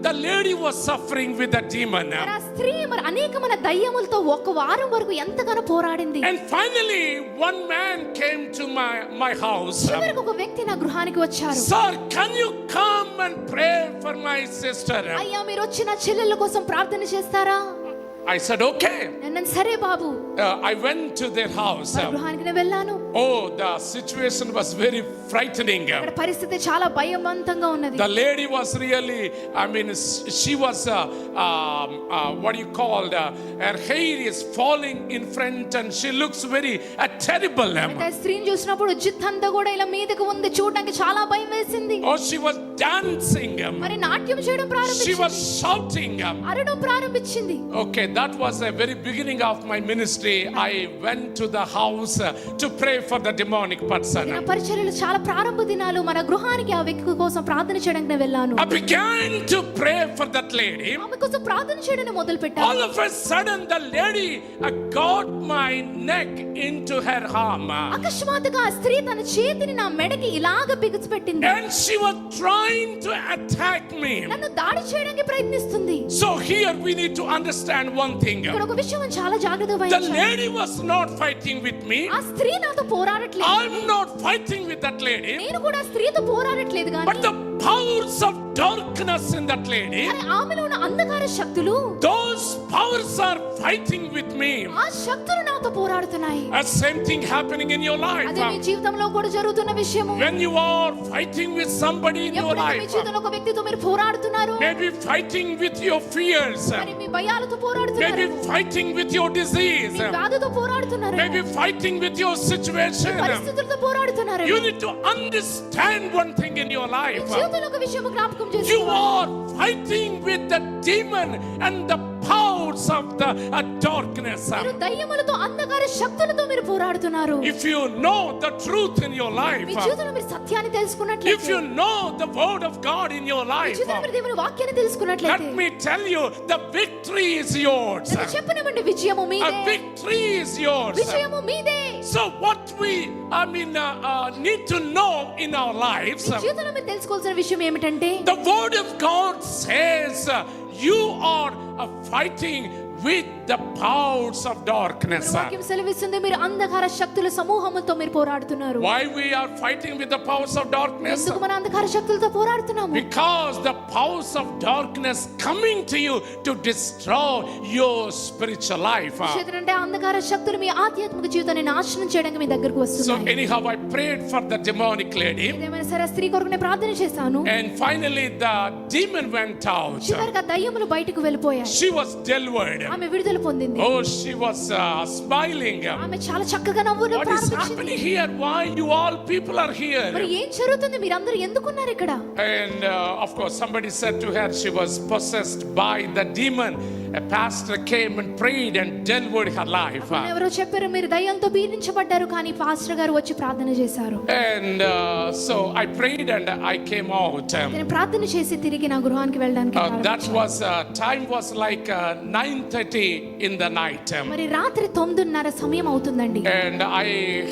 the lady was suffering with a demon. మరి ఆ స్త్రీ మరి అనేకమైన దయ్యములతో ఒక వారం వరకు ఎంతగానో పోరాడింది And finally, one man came to my, my house. చివరికి ఒక వ్యక్తి నా గృహానికి వచ్చారు Sir, can you come and pray for my sister? అయ్యా మీరు వచ్చి నా చెల్లెళ్ళ కోసం ప్రార్థన చేస్తారా ఐ సడ్ ఓకే నన్న సరే బాబు. I went to their house గృహానికి వెళ్ళాను. ఓ the situation was very frightening అక్కడ పరిస్థితి చాలా భయమంతంగా ఉన్నది. The lady was really I mean she was what you called her hair is falling in front and she looks very a terrible name ఆ స్త్రీని చూసినప్పుడు జిత్తంతా కూడా ఇలా మీదకు ఉంది చూడడానికి చాలా భయం వేసింది. ఓ షీ వాస్ డాన్సింగ్ మరి నాట్యం చేయడం ప్రారంభించింది. షీ వాస్ షౌటింగ్ అరడం ప్రారంభించింది. Okay that was the very beginning of my ministry. I went to the house uh, to pray for the demonic person. నా పరిచర్యలు చాలా ప్రారంభ దినాలు మన గృహానికి ఆ వ్యక్తి కోసం ప్రార్థన చేయడానికి నేను వెళ్ళాను I began to pray for that lady. ఆమె కోసం ప్రార్థన చేయడానికి మొదలు పెట్టాను All of a sudden, the lady uh, got my neck into her arm. అకస్మాత్తుగా ఆ స్త్రీ తన చేతిని నా మెడకి ఇలాగ బిగుచిపెట్టింది And she was trying to attack me. నన్ను దాడి చేయడానికి ప్రయత్నిస్తుంది So, here we need to understand one thing. ఇక్కడ ఒక విషయం మనం చాలా జాగ్రత్తగా The వహించాలి. lady was not fighting with me. ఆ స్త్రీ నాతో పోరాడట్లేదు I'm not fighting with that lady. నేను కూడా ఆ స్త్రీతో పోరాడట్లేదు But కానీ the powers of darkness in that lady, కానీ ఆమెలో ఉన్న అంధకార శక్తులు those powers are fighting with me. ఆ శక్తులు నాతో పోరాడుతున్నాయి A same thing happening in your life. అదే మీ జీవితంలో కూడా జరుగుతున్న విషయము When you are fighting with somebody in your ఎప్పుడైతే మీ life, జీవితంలో ఒక వ్యక్తితో మీరు పోరాడుతున్నారు maybe fighting with your fears, మరి మీ భయాలతో maybe పోరాడుతున్నారు fighting with your disease, మీ వ్యాధితో పోరాడుతున్నారు maybe fighting with your situation. పరిస్థితులతో పోరాడుతున్నారు You need to understand one thing in your me life. జీవితంలో ఒక విషయం జ్ఞాపకం You చేసుకోవాలి are fighting with the demon and the powers of the uh, darkness. మీరు దయ్యములతో అంధకార శక్తులతో మీరు పోరాడుతున్నారు If you know the truth in your me life, జీవితంలో మీరు సత్యాన్ని if తెలుసుకున్నట్లయితే you know the word of God in your me life, జీవితంలో మీరు దేవుని వాక్యాన్ని let తెలుసుకున్నట్లయితే me tell you, the victory is yours. నేను చెప్పనివ్వండి విజయము A మీదే victory is yours. విజయము మీదే So, what we, I mean, uh, uh, need to know in our lives, మీ జీవితంలో మీరు తెలుసుకోవాల్సిన విషయం ఏమిటంటే the word of God says uh, you are uh, fighting with the powers of darkness. వాక్యం సెలవిస్తుంది మీరు అంధకార శక్తుల సమూహముతో మీరు పోరాడుతున్నారు Why we are fighting with the powers of darkness? ఎందుకు మన అంధకార శక్తులతో పోరాడుతున్నాము Because the powers of darkness coming to you to destroy your spiritual life. అంటే అంధకార శక్తులు మీ ఆధ్యాత్మిక జీవితాన్ని నాశనం చేయడానికి మీ దగ్గరకు So వస్తున్నాయి anyhow, I prayed for the demonic lady, ఏదేమైనా సరే ఆ స్త్రీ కొరకు నేను ప్రార్థన చేశాను and finally the demon went out. చివరికి ఆ దయ్యములు బయటకు వెళ్ళిపోయాయి She was ఆమె విడుదల పొందింది. ఓ షీ వాస్ స్మైలింగ్ ఆమె చాలా చక్కగా నవ్వుతూ ప్రారంభించింది what is happening here why you all people are here మరి ఏం జరుగుతుంది? మీరందరూ ఎందుకు ఉన్నారు ఇక్కడ and of course somebody said to her she was possessed by the demon A pastor came and prayed and delivered her life. ఎవరో చెప్పారు మీరు దయ్యంతో పీడించబడ్డారు కానీ పాస్టర్ గారు వచ్చి ప్రార్థన చేశారు And uh, so I prayed and I came out. Um, నేను ప్రార్థన చేసి తిరిగి నా గృహానికి వెళ్ళడానికి uh, that ప్రారంభించాను. was uh, time was like uh, 9:30 in the night. Um, మరి రాత్రి తొమ్మిదిన్నర సమయం అవుతుందండి and I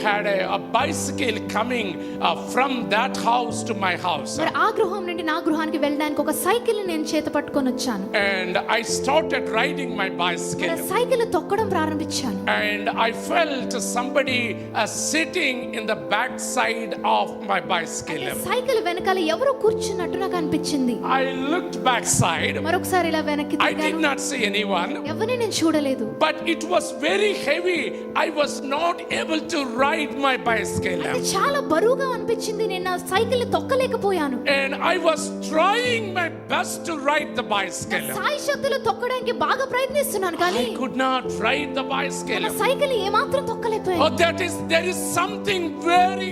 had a, a bicycle coming uh, from that house to my house. మరి ఆ గృహం నుండి నా గృహానికి వెళ్ళడానికి ఒక సైకిల్ నేను చేత పట్టుకొని వచ్చాను And I started riding my bicycle. ఆ సైకిల్ తొక్కడం ప్రారంభించాను And I felt somebody uh, sitting in the back side of my bicycle. Cycle వెనకాల ఎవరో కూర్చున్నట్టు నాకు అనిపించింది I looked backside. మరొకసారి ఇలా వెనక్కి I did తిరిగాను not see anyone. ఎవరిని నేను చూడలేదు But it was very heavy. I was not able to ride my bicycle. అది చాలా బరువుగా అనిపించింది నేను నా సైకిల్ తొక్కలేకపోయాను And I was trying my best to ride the bicycle. సాయి శక్తులు తొక్కడానికి బాగా ప్రయత్నిస్తున్నాను కానీ I could not ride the నా bicycle. సైకిల్ ఏమాత్రం Oh, తొక్కలేకపోయాను that is, there is something very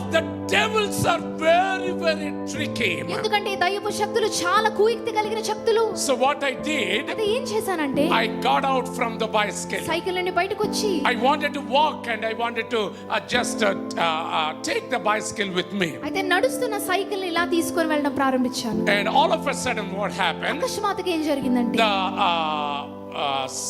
the devils are very, very tricky. ఎందుకంటే ఈ దయ్యపు శక్తులు చాలా కుయుక్తి కలిగిన శక్తులు So what I did, అయితే ఏం చేశానంటే I got out from the bicycle. Cycle నుండి బయటకు వచ్చి I wanted to walk and I wanted to uh, just uh, uh, uh, take the bicycle with me. అయితే నడుస్తున్న సైకిల్ ఇలా తీసుకొని వెళ్ళడం ప్రారంభించాను And all of a sudden, what happened? అకస్మాత్తుగా ఏం జరిగిందంటే The uh, uh, s-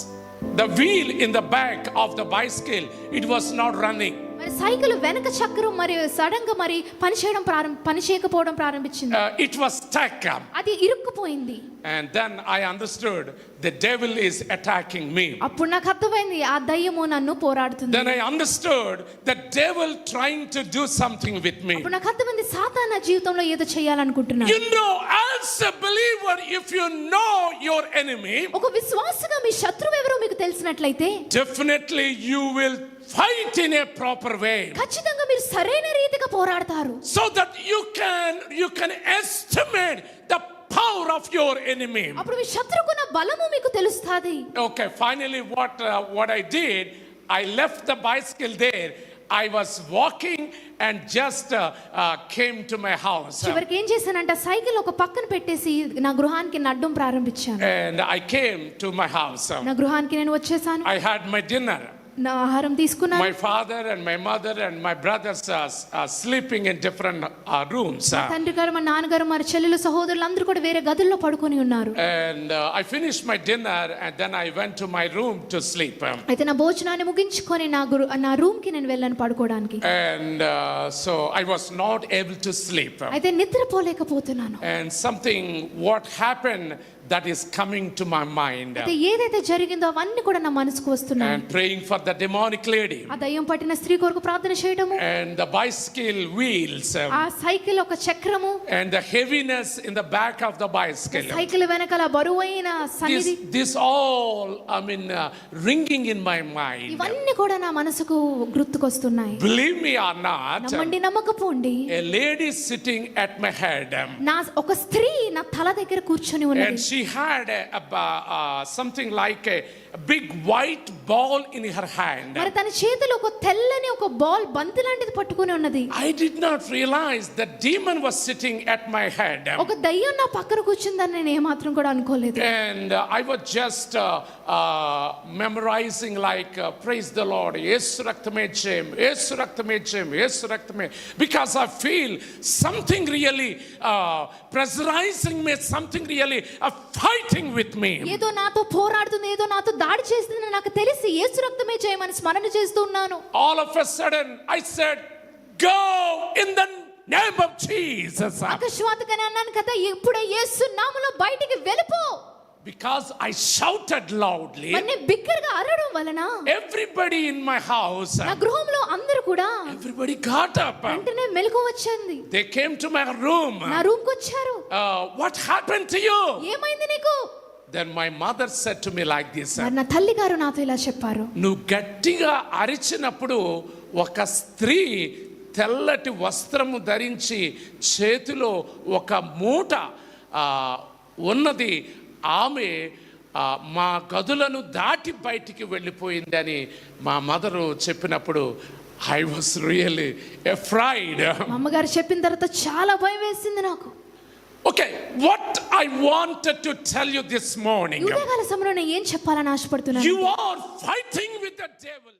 the wheel in the back of the bicycle it was not running. మరి సైకిల్ వెనక చక్రం మరి సడన్గా మరి పని చేయడం ప్రారంభ పని చేయకపోవడం ప్రారంభించింది Uh, was stuck. um, అది ఇరుక్కుపోయింది And then I understood the devil is attacking me. అప్పుడు నాకు అర్థమైంది ఆ దయ్యము నన్ను పోరాడుతుంది Then I understood the devil trying to do something with me. అప్పుడు నాకు అర్థమైంది సాతా నా జీవితంలో ఏదో చేయాలనుకుంటున్నాను You know, as a believer, if you know your enemy, ఒక విశ్వాసగా మీ శత్రువు ఎవరో మీకు తెలిసినట్లయితే definitely you will fight in a proper way ఖచ్చితంగా మీరు సరైన రీతిగా పోరాడతారు so that you can you can estimate the power of your enemy. అప్పుడు మీ శత్రుకున్న బలము మీకు తెలుస్తుంది Okay, finally, what uh, what I did, I left the bicycle there. I was walking and just uh, uh, came to my house. చివరికి ఏం చేశానంటే cycle ఒక పక్కన పెట్టేసి నా గృహానికి నడ్డం ప్రారంభించాను And I came to my house. నా గృహానికి నేను వచ్చేసాను I had my dinner. నా ఆహారం తీసుకున్నాను. My father and my mother and my brothers are sleeping in different rooms తండ్రి గారు మా నాన్నగారు మా చెల్లెలు సహోదరులు అందరూ కూడా వేరే గదుల్లో పడుకొని ఉన్నారు. And I finish my dinner and then I went to my room to sleep అయితే నా భోజనాన్ని ముగించుకొని నా గురు నా రూమ్కి నేను వెళ్ళాను పడుకోవడానికి. And so I was not able to sleep అయితే నిద్రపోలేకపోతున్నాను. And something what happen that is coming to my mind. అయితే ఏదైతే జరిగిందో అవన్నీ కూడా నా మనసుకు వస్తున్నాయి And praying for the demonic lady. ఆ దయ్యం పట్టిన స్త్రీ కొరకు ప్రార్థన చేయడము And the bicycle wheels. um, ఆ సైకిల్ ఒక చక్రము And the heaviness in the back of the bicycle. Cycle వెనకాల బరువైన సన్నిధి This, this all, I mean, uh, ringing in my mind. ఇవన్నీ కూడా నా మనసుకు గుర్తుకొస్తున్నాయి Believe me or not, నమ్మండి నమ్మకపోండి a lady sitting at my head. um, నా ఒక స్త్రీ నా తల దగ్గర కూర్చొని ఉన్నది she had a, a, uh, something like a, a big white ball in her hand. మరి తన చేతిలో ఒక తెల్లని ఒక బాల్ బంతి లాంటిది పట్టుకొని ఉన్నది I did not realize the demon was sitting at my head. ఒక దయ్యం నా పక్కన కూర్చుందని నేను ఏమాత్రం కూడా అనుకోలేదు And uh, I was just uh, uh, memorizing like, uh, praise the Lord, yes, Raktamechem, yes, Raktamechem, yes, Raktame, because I feel something really uh, pressurizing me, something really uh, fighting with me. ఏదో నాతో పోరాడుతుంది ఏదో నాతో దాడి చేస్తుంది నాకు తెలిసి ఏసు రక్తమే చేయమని స్మరణ చేస్తూ ఉన్నాను All of a sudden, I said, Go in the name of Jesus. అకస్మాత్తుగానే అన్నాను కదా ఇప్పుడే యేసు నామములో బయటికి వెళ్ళిపో Because I shouted loudly, మరి నేను బిగ్గరగా అరవడం వలన everybody in my house, నా గృహంలో అందరూ కూడా everybody got up. వెంటనే మెలకు వచ్చింది They came to my room. నా రూమ్కి వచ్చారు Uh, what happened to you? ఏమైంది నీకు my mother said to me like this మరి నా తల్లి గారు నాతో ఇలా చెప్పారు నువ్వు గట్టిగా అరిచినప్పుడు ఒక స్త్రీ తెల్లటి వస్త్రము ధరించి చేతిలో ఒక మూట ఉన్నది ఆమె మా గదులను దాటి బయటికి వెళ్ళిపోయిందని మా మదరు చెప్పినప్పుడు ఐ వాస్ రియల్లీ ఎఫ్రైడ్ అమ్మగారు చెప్పిన తర్వాత చాలా భయం వేసింది నాకు. Okay what I wanted to tell you this morning ఉదయకాల సమయంలో నేను ఏం చెప్పాలని ఆశపడుతున్నాను? You are fighting with the devil.